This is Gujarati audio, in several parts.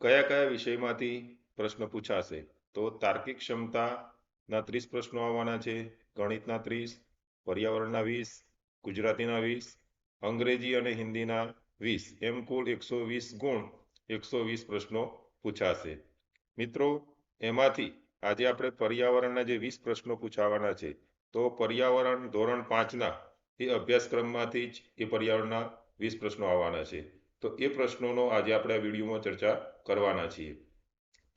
કયા કયા વિષયમાંથી પ્રશ્ન પૂછાશે? તો તાર્કિક ક્ષમતાના ત્રીસ પ્રશ્નો આવવાના છે. ગણિતના ત્રીસ, પર્યાવરણના વીસ, ગુજરાતીના વીસ, અંગ્રેજી અને હિન્દીના વીસ. એમ કુલ એકસો વીસ ગુણ એકસો વીસ પ્રશ્નો પૂછાશે. મિત્રો, એમાંથી આજે આપણે પર્યાવરણના જે વીસ પ્રશ્નો પૂછાવાના છે, તો પર્યાવરણ ધોરણ પાંચના એ અભ્યાસક્રમમાંથી જ એ પર્યાવરણના વીસ પ્રશ્નો આવવાના છે. તો એ પ્રશ્નોનો આજે આપણે આ વિડીયોમાં ચર્ચા કરવાના છીએ.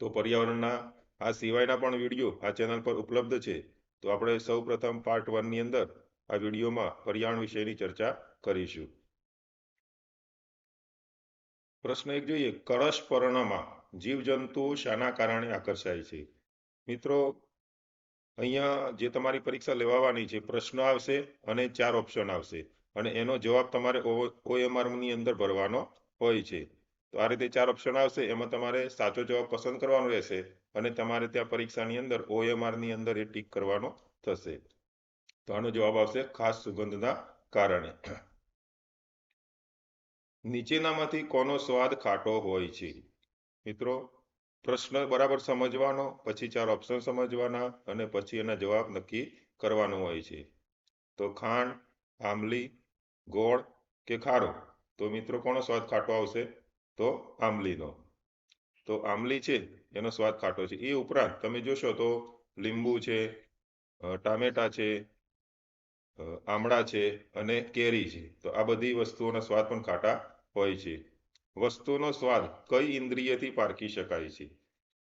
તો પર્યાવરણના, આ સિવાયના પણ વીડિયો આ ચેનલ પર ઉપલબ્ધ છે. તો આપણે સૌ પ્રથમ પાર્ટ વનની અંદર આ વિડીયોમાં પર્યાવરણ વિશેની ચર્ચા કરીશું. પ્રશ્ન એક જોઈએ, કળશ પર્ણમાં જીવજંતુઓ શાના કારણે આકર્ષાય છે? મિત્રો, અહીંયા જે તમારી પરીક્ષા લેવાવાની છે, પ્રશ્ન આવશે અને ચાર ઓપ્શન આવશે. અને એનો જવાબ તમારે ઓએમઆરની અંદર ભરવાનો હોય છે. તો આ રીતે ચાર ઓપ્શન આવશે. એમાં તમારે સાચો જવાબ પસંદ કરવાનો રહેશે અને તમારે ત્યાં પરીક્ષાની અંદર ઓએમઆરની અંદર એ ટીક કરવાનો થશે. તો આનો જવાબ આવશે ખાસ સુગંધના કારણે. નીચેનામાંથી કોનો સ્વાદ ખાટો હોય છે? મિત્રો, પ્રશ્ન બરાબર સમજવાનો, પછી ચાર ઓપ્શન સમજવાના અને પછી એના જવાબ નક્કી કરવાનો હોય છે. તો ખાંડ, આંબલી ગોળ કે ખારો? તો મિત્રો કોનો સ્વાદ ખાટો આવશે? તો આંબલીનો. તો આંબલી છે, એનો સ્વાદ ખાટો છે. એ ઉપરાંત તમે જોશો તો લીંબુ છે ટામેટા છે આમળા છે અને કેરી છે. તો આ બધી વસ્તુઓના સ્વાદ પણ ખાટા હોય છે. વસ્તુનો સ્વાદ કઈ ઇન્દ્રિયથી પારખી શકાય છે?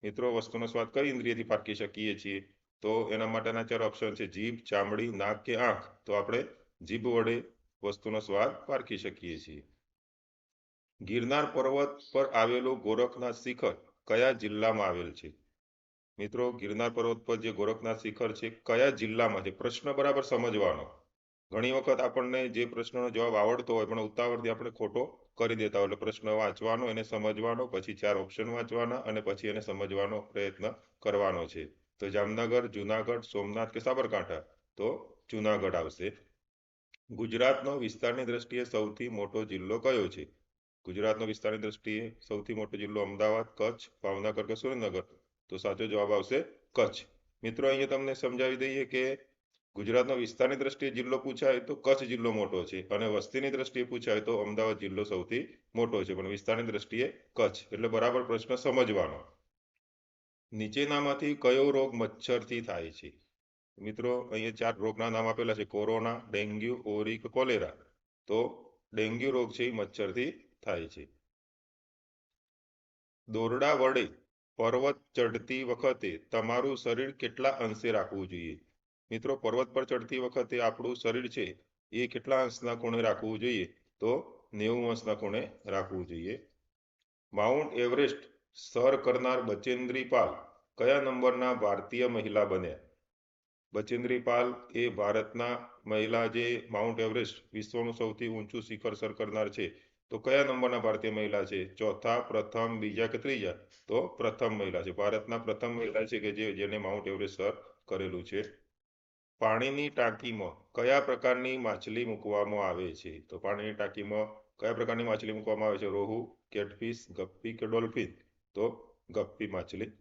મિત્રો, વસ્તુનો સ્વાદ કઈ ઇન્દ્રિયથી પારખી શકીએ છીએ? તો એના માટેના ચાર ઓપ્શન છે. જીભ, ચામડી, નાક કે આંખ. તો આપણે જીભ વડે વસ્તુનો સ્વાદ પારખી શકીએ છીએ. ગિરનાર પર્વત પર આવેલું ગોરખનાથ શિખર કયા જિલ્લામાં આવેલ છે? મિત્રો, ગિરનાર પર્વત પર જે ગોરખનાથ શિખર છે, કયા જિલ્લામાં છે? પ્રશ્ન બરાબર સમજવાનો. ઘણી વખત આપણને જે પ્રશ્નનો જવાબ આવડતો હોય, પણ ઉતાવળથી આપણે ખોટો કરી દેતા હોય, એટલે પ્રશ્ન વાંચવાનો, એને સમજવાનો, પછી ચાર ઓપ્શન વાંચવાના અને પછી એને સમજવાનો પ્રયત્ન કરવાનો છે. તો જામનગર, જુનાગઢ, સોમનાથ કે સાબરકાંઠા? તો જુનાગઢ આવશે. ગુજરાતનો વિસ્તારની દ્રષ્ટિએ સૌથી મોટો જિલ્લો કયો છે? ગુજરાતનો વિસ્તારની દ્રષ્ટિએ સૌથી મોટો જિલ્લો અમદાવાદ, કચ્છ, ભાવનગર કે સુરેન્દ્રનગર? તો સાચો જવાબ આવશે કચ્છ. મિત્રો, અહીંયા તમને સમજાવી દઈએ કે ગુજરાતનો વિસ્તારની દ્રષ્ટિએ જિલ્લો પૂછાય તો કચ્છ જિલ્લો મોટો છે અને વસ્તીની દ્રષ્ટિએ પૂછાય તો અમદાવાદ જિલ્લો સૌથી મોટો છે. પણ વિસ્તારની દ્રષ્ટિએ કચ્છ. એટલે બરાબર પ્રશ્ન સમજવાનો. નીચેનામાંથી કયો રોગ મચ્છરથી થાય છે? મિત્રો, અહીંયા ચાર રોગના નામ આપેલા છે. કોરોના, ડેન્ગ્યુ ઓરી કોલેરા. તો ડેન્ગ્યુ રોગ છે એ મચ્છરથી થાય છે. દોરડા વડે પર્વત ચડતી વખતે તમારું શરીર કેટલા અંશે રાખવું જોઈએ? મિત્રો, પર્વત પર ચડતી વખતે આપણું શરીર છે એ કેટલા અંશના કોણે રાખવું જોઈએ? તો નેવું અંશના કોણે રાખવું જોઈએ. માઉન્ટ એવરેસ્ટ સર કરનાર બચેન્દ્રી પાલ કયા નંબરના ભારતીય મહિલા બન્યા? બચેન્દ્રી પાલ એ ભારતના મહિલા જે માઉન્ટ એવરેસ્ટ વિશ્વનું સૌથી ઊંચું શિખર સર કરનાર છે. તો કયા નંબરના ભારતીય મહિલા છે? ચોથા, પ્રથમ, બીજા કે ત્રીજા? તો પ્રથમ મહિલા છે. ભારતના પ્રથમ મહિલા છે કે જે જેને માઉન્ટ એવરેસ્ટ સર કરેલું છે. પાણીની ટાંકીમાં કયા પ્રકારની માછલી મૂકવામાં આવે છે? તો પાણીની ટાંકીમાં કયા પ્રકારની માછલી મૂકવામાં આવે છે? રોહુ, કેટફિશ, ગપ્પી કે ડોલ્ફિન? તો ગપ્પી માછલી.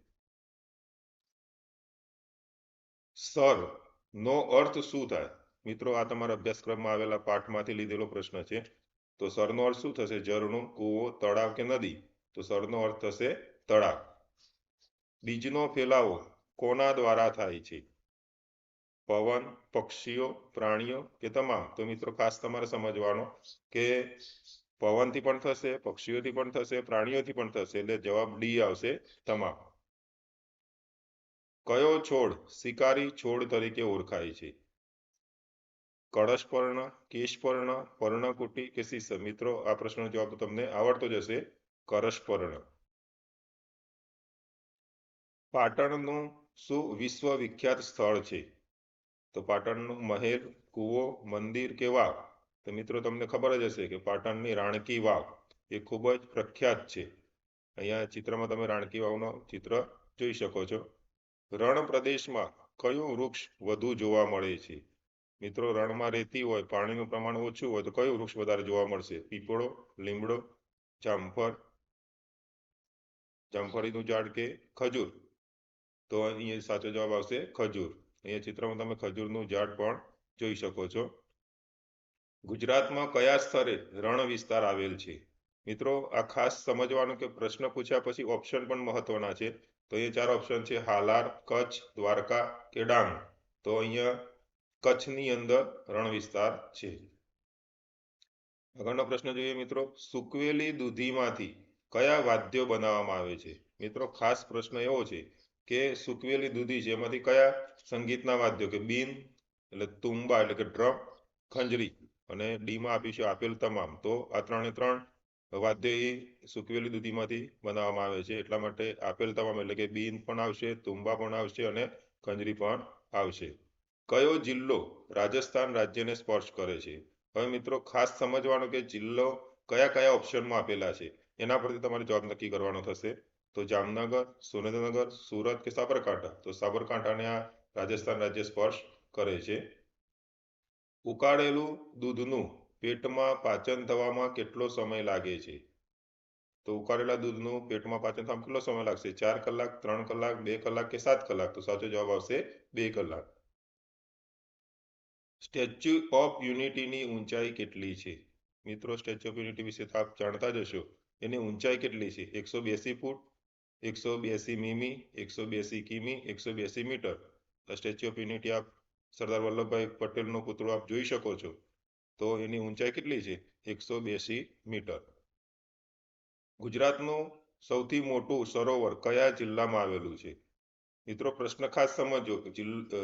સર, નો અર્થ શું થાય? મિત્રો, આ તમારા અભ્યાસક્રમમાં આવેલા પાઠમાંથી લીધેલો પ્રશ્ન છે. તો સરનો અર્થ શું થશે? ઝરણું, કૂવો, તળાવ કે નદી? તો સરનો અર્થ થશે તળાવ. બીજનો ફેલાવો કોના દ્વારા થાય છે? પવન, પક્ષીઓ, પ્રાણીઓ કે તમામ? તો મિત્રો, ખાસ તમારે સમજવાનો કે પવનથી પણ થશે, પક્ષીઓથી પણ થશે, પ્રાણીઓથી પણ થશે. એટલે જવાબ ડી આવશે તમામ. કયો છોડ શિકારી છોડ તરીકે ઓળખાય છે? કળશપર્ણ, કેશપર્ણ, પર્ણકુટી કે શીશ મિત્રો, આ પ્રશ્નનો જવાબ તમને આવડતો જશે કરશપર્ણ પાટણનું શું વિશ્વ વિખ્યાત સ્થળ છે. તો પાટણનું મહેલ કૂવો, મંદિર કે વાવ? તો મિત્રો, તમને ખબર જ હશે કે પાટણની રાણકી વાવ એ ખૂબ જ પ્રખ્યાત છે. અહીંયા ચિત્રમાં તમે રાણકી વાવનો ચિત્ર જોઈ શકો છો. રણ પ્રદેશમાં કયું વૃક્ષ વધુ જોવા મળે છે? મિત્રો, રણમાં રેતી હોય, પાણીનું પ્રમાણ ઓછું હોય તો કયું વૃક્ષ વધારે જોવા મળશે? પીપળો, લીમડો, જામફળ, જામફળીનું ઝાડ કે ખજૂર? તો અહીંયા સાચો જવાબ આવશે ખજૂર. અહીંયા ચિત્રમાં તમે ખજૂરનું ઝાડ પણ જોઈ શકો છો. ગુજરાતમાં કયા સ્તરે રણ વિસ્તાર આવેલ છે? મિત્રો, આ ખાસ સમજવાનું કે પ્રશ્ન પૂછ્યા પછી ઓપ્શન પણ મહત્વના છે. તો અહીંયા ચાર ઓપ્શન છે, હાલાર, કચ્છ, દ્વારકા કે ડાંગ તો અહીંયા કચ્છની અંદર રણ વિસ્તાર છે. આગળનો પ્રશ્ન જોઈએ મિત્રો, સુકવેલી દૂધીમાંથી કયા વાદ્યો બનાવવામાં આવે છે? મિત્રો, ખાસ પ્રશ્ન એવો છે કે સુકવેલી દૂધી છે, એમાંથી કયા સંગીતના વાદ્યો? કે બીન, એટલે તુંબા, એટલે કે ડ્રમ, ખંજરી. અને ડીમાં આપ્યું છે આપેલ તમામ. તો આ ત્રણે ત્રણ વાદ્ય સૂકવેલી દૂધીમાંથી બનાવવામાં આવે છે. એટલા માટે આપેલ તમામ એટલે કે બીન પણ આવશે, તુંબા પણ આવશે અને કંજરી પણ આવશે. કયો જિલ્લો રાજસ્થાન રાજ્યને સ્પર્શ કરે છે? હવે મિત્રો, ખાસ સમજવાનો કે જિલ્લો કયા કયા ઓપ્શનમાં આપેલા છે. એના પરથી તમારે જવાબ નક્કી કરવાનો થશે. તો જામનગર, સુરેન્દ્રનગર, સુરત કે સાબરકાંઠા? તો સાબરકાંઠાને આ રાજસ્થાન રાજ્ય સ્પર્શ કરે છે. ઉકાળેલું દૂધનું પેટમાં પાચન થવામાં કેટલો સમય લાગે છે? તો ઉકાળેલા દૂધનું પેટમાં પાચન થવામાં કેટલો સમય લાગશે? ચાર કલાક, ત્રણ કલાક, બે કલાક કે સાત કલાક? તો સાચો જવાબ આવશે બે કલાક. સ્ટેચ્યુ ઓફ યુનિટીની ઊંચાઈ કેટલી છે? મિત્રો, સ્ટેચ્યુ ઓફ યુનિટી વિશે તો આપ જાણતા જ હશો. એની ઊંચાઈ કેટલી છે? એકસો બેસી ફૂટ, એકસો બેસી મીમી, એકસો બેસી કિમી, એકસો બેસી મીટર? સ્ટેચ્યુ ઓફ યુનિટી આપ સરદાર વલ્લભભાઈ પટેલનો પુતળો આપ જોઈ શકો છો. તો એની ઊંચાઈ કેટલી છે? એકસો બેસી મીટર. ગુજરાતનું સૌથી મોટું સરોવર કયા જિલ્લામાં આવેલું છે? મિત્રો, પ્રશ્ન ખાસ સમજો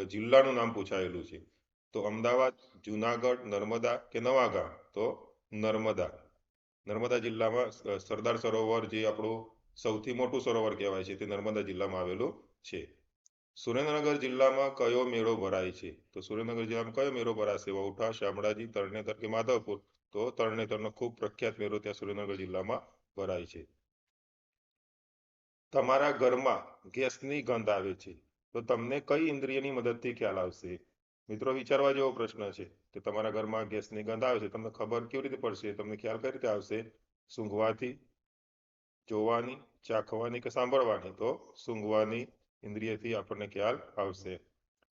જિલ્લાનું નામ પૂછાયેલું છે. તો અમદાવાદ, જુનાગઢ, નર્મદા કે નવાગામ? તો નર્મદા. નર્મદા જિલ્લામાં સરદાર સરોવર જે આપણું સૌથી મોટું સરોવર કહેવાય છે તે નર્મદા જિલ્લામાં આવેલું છે. સુરેન્દ્રનગર જિલ્લામાં કયો મેળો ભરાય છે? તો સુરેન્દ્રનગર જિલ્લામાં કયો મેળો ભરાશે? વૌઠા, શામળાજી, તરણેતર કે માધવપુર? તો તરણેતરનો ખૂબ પ્રખ્યાત મેળો ત્યાં સુરેન્દ્રનગર જિલ્લામાં ભરાય છે. તમારા ઘરમાં ગેસની ગંધ આવે છે. તો તમને કઈ ઇન્દ્રિયની મદદથી ખ્યાલ આવશે? મિત્રો, વિચારવા જેવો પ્રશ્ન છે કે તમારા ઘરમાં ગેસની ગંધ આવે છે. તમને ખબર કેવી રીતે પડશે? તમને ખ્યાલ કઈ રીતે આવશે? સૂંઘવાથી જોવાની, ચાખવાની કે સાંભળવાની? તો સૂંઘવાની ઇન્દ્રિયથી આપણને ખ્યાલ આવશે.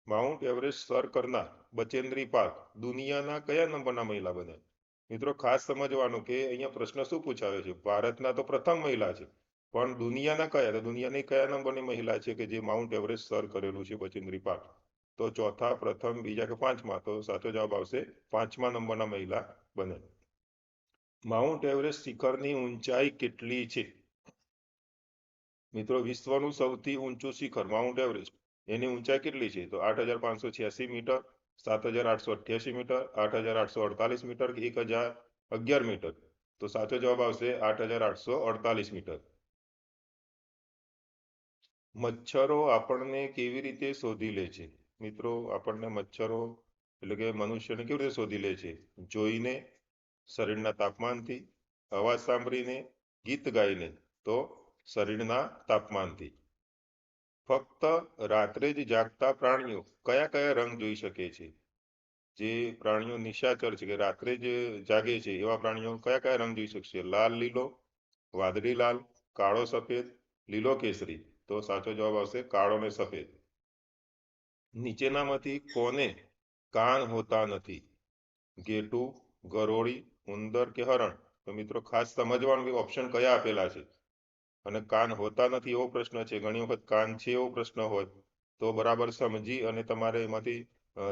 માઉન્ટ એવરેસ્ટ સર કરનાર બચેન્દ્રી પાલ દુનિયાના કયા નંબરના મહિલા બને? મિત્રો, ખાસ સમજવાનું કે અહીંયા પ્રશ્ન શું પૂછાયો છે? ભારતના તો પ્રથમ મહિલા છે. પણ દુનિયાના કયા? તો દુનિયાની કયા નંબરની મહિલા છે કે જે માઉન્ટ એવરેસ્ટ સર કરેલું છે બચેન્દ્રી પાલ તો ચોથા, પ્રથમ, બીજા કે પાંચમા? તો સાચો જવાબ આવશે પાંચમા નંબરના મહિલા બને. માઉન્ટ એવરેસ્ટ શિખરની ઊંચાઈ કેટલી છે? મિત્રો, વિશ્વનું સૌથી ઊંચું શિખર માઉન્ટ એવરેસ્ટ એની ઊંચાઈ કેટલી છે? તો આઠ હજાર પાંચસો છ્યાસી મીટર, સાત હજાર આઠસો અઠ્યાસી મીટર, આઠ હજાર આઠસો અડતાલીસ મીટર, એક હજાર અગિયાર મીટર. તો સાચો જવાબ આવશે આઠ હજાર આઠસો અડતાલીસ મીટર. મચ્છરો આપણને કેવી રીતે શોધી લે છે? મિત્રો, આપણને મચ્છરો એટલે કે મનુષ્યને કેવી રીતે શોધી લે છે? જોઈને, શરીરના તાપમાનથી, અવાજ સાંભળીને, ગીત ગાઈને. તો શરીરના તાપમાનથી. ફક્ત રાત્રે જ જાગતા પ્રાણીઓ કયા કયા રંગ જોઈ શકે છે? જે પ્રાણીઓ નિશાચર છે કે રાત્રે જ જાગે છે, એવા પ્રાણીઓ કયા કયા રંગ જોઈ શકશે? લાલ, લીલો, વાદળી લાલ, કાળો, સફેદ, લીલો, કેસરી? તો સાચો જવાબ આવશે કાળો ને સફેદ. નીચેનામાંથી કોને કાન હોતા નથી? ગેટુ, ગરોળી, ઉંદર કે હરણ? તો મિત્રો ખાસ સમજવાનું કે ઓપ્શન કયા આપેલા છે? અને કાન હોતા નથી એવો પ્રશ્ન છે. ઘણી વખત કાન છે એવો પ્રશ્ન હોય, તો બરાબર સમજી અને તમારે એમાંથી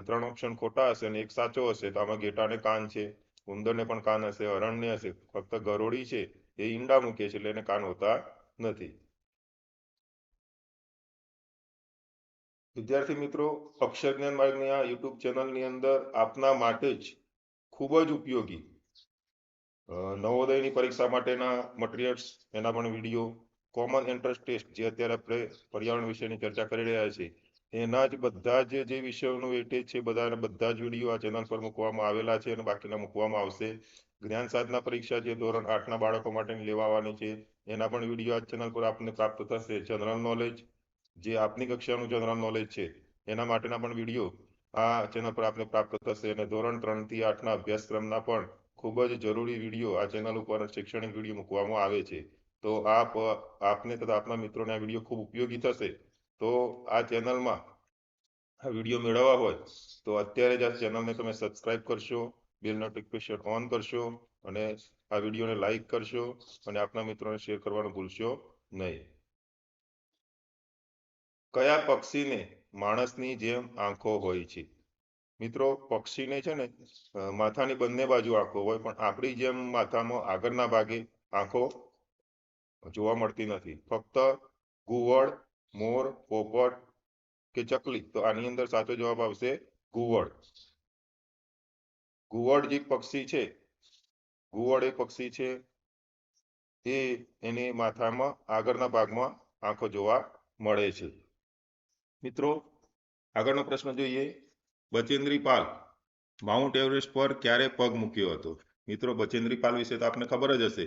ત્રણ ઓપ્શન ખોટા હશે અને એક સાચો હશે. તો આમાં ગેટાને કાન છે, ઉંદરને પણ કાન હશે, હરણને હશે. ફક્ત ગરોળી છે, એ ઈંડા મૂકે છે એટલે એને કાન હોતા નથી. વિદ્યાર્થી મિત્રો અક્ષર જ્ઞાન માર્ગની આ યુટ્યુબ ચેનલની અંદર આપના માટે જ ખૂબ જ ઉપયોગી નવોદયની પરીક્ષા માટેના મટીરિયલ્સ એના પણ વીડિયો કોમન એન્ટ્રન્સ ટેસ્ટ જે અત્યારે આપણે પર્યાવરણ વિશેની ચર્ચા કરી રહ્યા છીએ, એના જ બધા જ જે વિષયોનું વેટેજ છે, બધા બધા જ વીડિયો આ ચેનલ પર મૂકવામાં આવેલા છે અને બાકીના મૂકવામાં આવશે. જ્ઞાન સાધના પરીક્ષા જે ધોરણ આઠના બાળકો માટેની લેવાવાની છે, એના પણ વીડિયો આ ચેનલ પર આપને પ્રાપ્ત થશે. જનરલ નોલેજ જે આપની કક્ષાનું જનરલ નોલેજ છે, એના માટેના પણ વીડિયો આ ચેનલ પર આપને પ્રાપ્ત થશે. અને ધોરણ ત્રણથી આઠના અભ્યાસક્રમના પણ ખૂબ જ જરૂરી વીડિયો આ ચેનલ ઉપર શૈક્ષણિક વીડિયો મૂકવામાં આવે છે. તો આપ, આપને તથા આપના મિત્રોને આ વીડિયો ખૂબ ઉપયોગી થશે. તો આ ચેનલમાં આ વીડિયો મેળવવા હોય, તો અત્યારે જ આ ચેનલને તમે સબસ્ક્રાઇબ કરશો બેલ નોટિફિકેશન ઓન કરશો અને આ વિડીયોને લાઈક કરશો અને આપના મિત્રોને શેર કરવાનું ભૂલશો નહીં. કયા પક્ષીને માણસની જેમ આંખો હોય છે? મિત્રો, પક્ષીને છે ને માથાની બંને બાજુ આંખો હોય, પણ આપણી જેમ માથામાં આગળના ભાગે આંખો જોવા મળતી નથી. ફક્ત ઘુવડ મોર, પોપટ કે ચકલી, તો આની અંદર સાચો જવાબ આવશે ઘુવડ ઘુવડ જે પક્ષી છે ઘુવડ એ પક્ષી છે, એ એની માથામાં આગળના ભાગમાં આંખો જોવા મળે છે. મિત્રો, આગળનો પ્રશ્ન જોઈએ. બચેન્દ્રી પાલ, માઉન્ટ એવરેસ્ટ પર ક્યારે પગ મૂક્યો હતો? મિત્રો, બચેન્દ્રી પાલ વિશે તો આપને ખબર જ હશે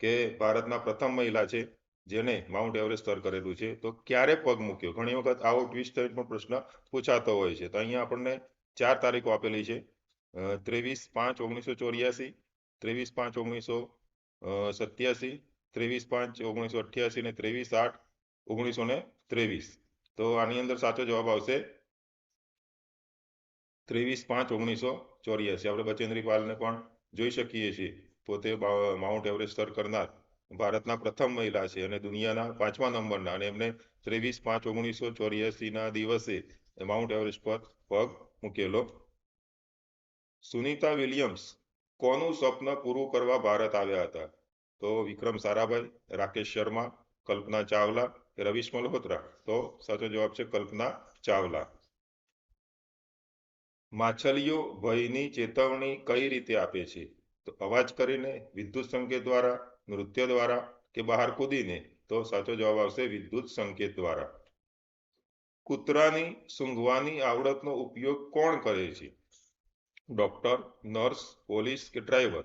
કે ભારતના પ્રથમ મહિલા છે જેને માઉન્ટ એવરેસ્ટ સર કરેલું છે. તો ક્યારે પગ મૂક્યો? ઘણી વખત આવો ટ્વિસ્ટ પણ પ્રશ્ન પૂછાતો હોય છે. તો અહીંયા આપણને ચાર તારીખો આપેલી છે. ત્રેવીસ પાંચ ઓગણીસો ચોર્યાસી, ત્રેવીસ પાંચ ઓગણીસો સત્યાસી, ત્રેવીસ પાંચ ઓગણીસો અઠ્યાસી ને ત્રેવીસ આઠ ઓગણીસો ને ત્રેવીસ. તો આની અંદર સાચો જવાબ આવશે ત્રેવીસ પાંચ ઓગણીસો ચોર્યાસી. આપણે બચેન્દ્રી પાલને પણ જોઈ શકીએ છીએ. પોતે માઉન્ટ એવરેસ્ટ સર કરનાર. ભારતના પ્રથમ મહિલા છે અને દુનિયાના પાંચમા નંબરના. અને એમને ત્રેવીસ પાંચ ઓગણીસો ચોર્યાસીના દિવસે માઉન્ટ એવરેસ્ટ પર પગ મૂકેલો. સુનીતા વિલિયમ્સ, કોનું સ્વપ્ન પૂરું કરવા ભારત આવ્યા હતા? તો વિક્રમ સારાભાઈ, રાકેશ શર્મા, કલ્પના ચાવલા, રવિશ મલ્હોત્રા. તો સાચો જવાબ છે કલ્પના ચાવલા. માછલીઓ ભયની ચેતવણી કઈ રીતે આપે છે? તો અવાજ કરીને વિદ્યુત સંકેત દ્વારા, નૃત્ય દ્વારા કે બહાર કૂદીને? તો સાચો જવાબ આવશે વિદ્યુત સંકેત દ્વારા. કૂતરાની સૂંઘવાની આવડતનો ઉપયોગ કોણ કરે છે? ડોક્ટર, નર્સ, પોલીસ કે ડ્રાઈવર?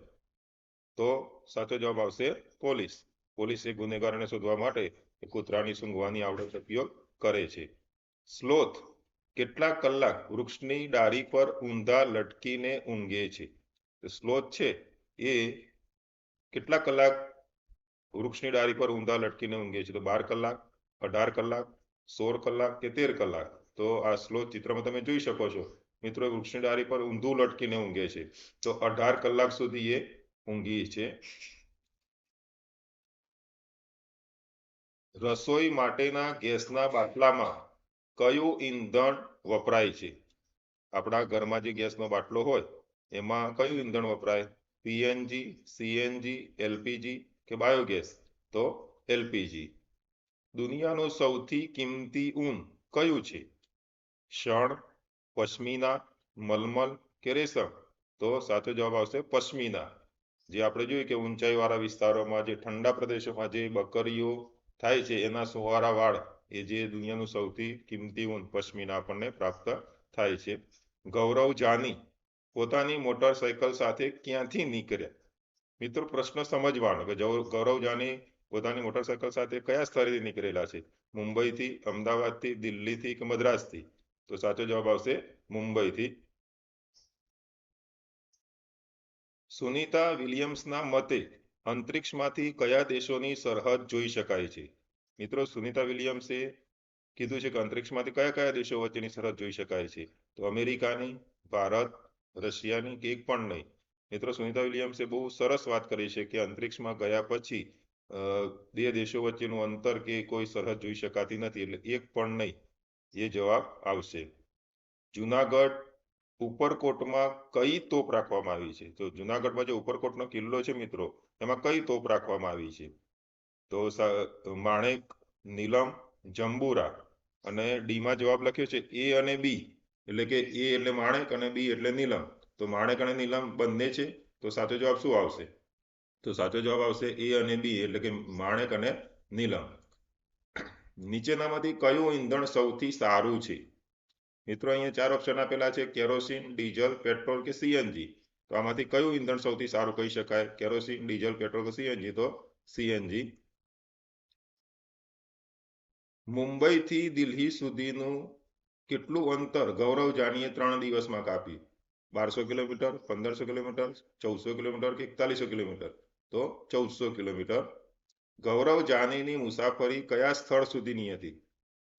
તો સાચો જવાબ આવશે પોલીસ. પોલીસ એ ગુનેગારને શોધવા માટે કૂતરાની સૂંઘવાની આવડત ઉપયોગ કરે છે. સ્લોથ કેટલા કલાક વૃક્ષની ડાળી પર ઊંધા લટકીને ઊંઘે છે? સ્લોથ છે? એ કેટલા કલાક વૃક્ષની ડાળી પર ઊંધા લટકીને ઊંઘે છે? તો બાર કલાક, અઢાર કલાક, સોળ કલાક કે તેર કલાક? તો આ સ્લોથ ચિત્રમાં તમે જોઈ શકો છો. મિત્રો વૃક્ષની ડાળી પર ઊંધું લટકીને ઊંઘે છે. તો અઢાર કલાક સુધી એ ઊંઘી છે. રસોઈ માટેના ગેસના બાટલામાં કયું ઈંધણ વપરાય છે? આપણા ઘરમાં જે ગેસનો બાટલો હોય, એમાં કયું ઈંધણ વપરાય? પીએનજી સીએનજી એલપીજી કે બાયોગેસ? તો એલપીજી દુનિયાનું સૌથી કિંમતી ઊન કયું છે? શણ પશ્મિના, મલમલ કે રેશમ? તો સાચો જવાબ આવશે પશ્મિના. જે આપણે જોઈએ કે ઊંચાઈવાળા વિસ્તારોમાં, જે ઠંડા પ્રદેશોમાં જે બકરીઓ થાય છે, એના સુવારા વાળ એ જે દુનિયાનું સૌથી કિંમતી ઊન પશ્મિના આપણને પ્રાપ્ત થાય છે. ગૌરવ જાની પોતાની મોટરસાયકલ સાથે ક્યાંથી નીકળ્યા? મિત્રો, પ્રશ્ન સમજવાનો કે ગૌરવ જાની પોતાની મોટરસાયકલ સાથે કયા સ્થળેથી નીકળેલા છે? મુંબઈથી, અમદાવાદથી, દિલ્હીથી કે મદ્રાસથી? તો સાચો જવાબ આવશે મુંબઈથી. સુનિતા વિલિયમ્સના મતે, અંતરિક્ષમાંથી કયા દેશોની સરહદ જોઈ શકાય છે? મિત્રો સુનિતા વિલિયમ્સે કીધું છે કે અંતરિક્ષમાંથી કયા કયા દેશો વચ્ચેની સરહદ જોઈ શકાય છે? તો અમેરિકાની, ભારત, રશિયાની કે એક પણ નહીં. મિત્રો સુનિતા વિલિયમ્સે બહુ સરસ વાત કરી છે કે અંતરિક્ષમાં ગયા પછી બે દેશો વચ્ચેનું અંતર કે કોઈ સરહદ જોઈ શકાતી નથી એટલે એક પણ નહીં. એ જવાબ આવશે. જુનાગઢ ઉપરકોટમાં કઈ તોપ રાખવામાં આવી છે? તો જુનાગઢમાં જે ઉપરકોટનો કિલ્લો છે મિત્રો, એમાં કઈ તોપ રાખવામાં આવી છે? તો માણેક, નીલમ, જંબુરા અને ડીમાં જવાબ લખ્યો છે એ અને બી. એટલે કે એ એટલે માણેક અને બી એટલે નીલમ. તો માણેક અને નીલમ બંને છે, તો સાચો જવાબ શું આવશે? તો સાચો જવાબ આવશે એ અને બી, એટલે કે માણેક અને નીલમ. નીચેનામાંથી કયું ઈંધણ સૌથી સારું છે? મિત્રો, અહીંયા ચાર ઓપ્શન આપેલા છે, કેરોસીન, ડીઝલ, પેટ્રોલ કે સીએનજી. તો આમાંથી કયું ઈંધણ સૌથી સારું કહી શકાય? કેરોસીન, ડીઝલ, પેટ્રોલ કે સીએનજી? તો સીએનજી. મુંબઈથી દિલ્હી સુધીનું કેટલું અંતર? ગૌરવ જાનીએ ત્રણ દિવસમાં કાપી. બારસો કિલોમીટર, પંદરસો કિલોમીટર, ચૌદસો કિલોમીટર કે એકતાલીસો કિલોમીટર? તો ચૌદસો કિલોમીટર. ગૌરવ જાનીની મુસાફરી કયા સ્થળ સુધીની હતી?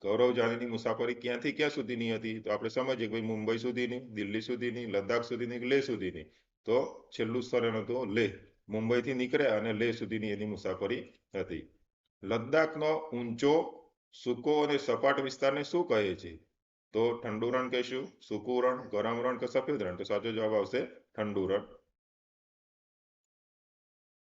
ગૌરવ જાનીની મુસાફરી ક્યાંથી ક્યાં સુધીની હતી? તો આપણે સમજીએ ભાઈ મુંબઈ સુધીની, દિલ્હી સુધીની, લદ્દાખ સુધીની લેહ સુધીની? તો છેલ્લું સ્થળ એનું હતું લેહ મુંબઈથી નીકળ્યા અને લેહ સુધીની એની મુસાફરી હતી. લદ્દાખનો ઊંચો સૂકો અને સપાટ વિસ્તારને શું કહે છે? તો ઠંડુ રણ કહેશું. સૂકું રણ, ગરમ રણ કે સફેદ રણ? તો સાચો જવાબ આવશે ઠંડુ રણ.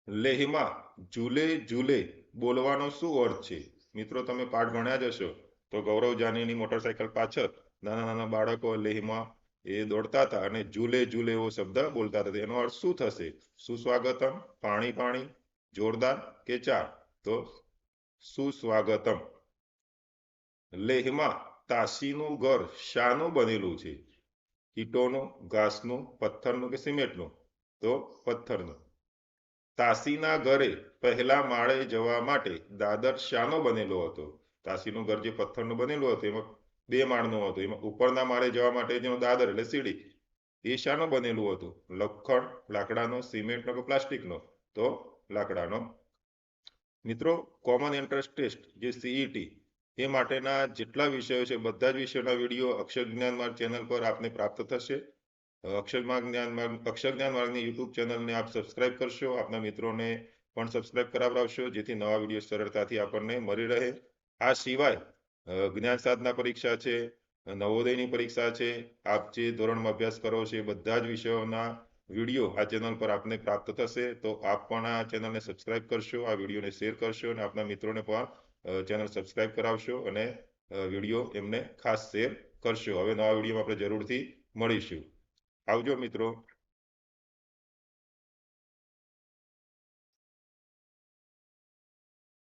લેહમાં ઝૂલે ઝૂલે બોલવાનો શું અર્થ છે? મિત્રો, તમે પાઠ ભણ્યા જ હશો. તો ગૌરવ જાનીની મોટરસાયકલ પાછળ નાના નાના બાળકો લેહમાં એ દોડતા હતા અને ઝૂલે ઝૂલે એવો શબ્દ બોલતા હતા. એનો અર્થ શું થશે? સુસ્વાગતમ, પાણી પાણી, જોરદાર કે ચાર? તો સુસ્વાગતમ. લેહમાં તાસીનું ઘર શાનું બનેલું છે. ઈંટોનું, ઘાસનું, પથ્થરનું કે સિમેન્ટનું? તો પથ્થરનું. તાસીના ઘરે પહેલા માળે જવા માટે દાદર શાનો બનેલો હતો. તાસીનું ઘર જે પથ્થરનું બનેલું હતું, એમાં બે માળનું હતું. એમાં ઉપરના માળે જવા માટે જેનો દાદર એટલે સીડી, એ શાનો બનેલું હતું. લખણ, લાકડાનો, સિમેન્ટનો કે પ્લાસ્ટિકનો? તો લાકડાનો. મિત્રો, કોમન એન્ટ્રન્સ ટેસ્ટ, જે સીઈટી એ માટેના જેટલા વિષયો છે, બધા જ વિષયોના વીડિયો અક્ષર જ્ઞાન માર્ગ ચેનલ પર આપને પ્રાપ્ત થશે. અક્ષર માર્ગ જ્ઞાન માર્ગ, અક્ષર જ્ઞાન માર્ગની યુટ્યુબ ચેનલને આપ સબસ્ક્રાઇબ કરશો. આપના મિત્રોને પણ સબસ્ક્રાઇબ કરાવડાવશો, જેથી નવા વીડિયો સરળતાથી આપણને મળી રહે. આ સિવાય જ્ઞાન સાધના પરીક્ષા છે, નવોદયની પરીક્ષા છે, આપ જે ધોરણમાં અભ્યાસ કરો છો એ બધા જ વિષયોના વીડિયો આ ચેનલ પર આપને પ્રાપ્ત થશે. તો આપ પણ આ ચેનલને સબસ્ક્રાઇબ કરશો, આ વિડીયોને શેર કરશો અને આપના મિત્રોને પણ ચેનલ સબસ્ક્રાઇબ કરાવશો અને વીડિયો એમને ખાસ શેર કરશો. હવે નવા વિડીયોમાં આપણે જરૂરથી મળીશું. આવજો મિત્રો.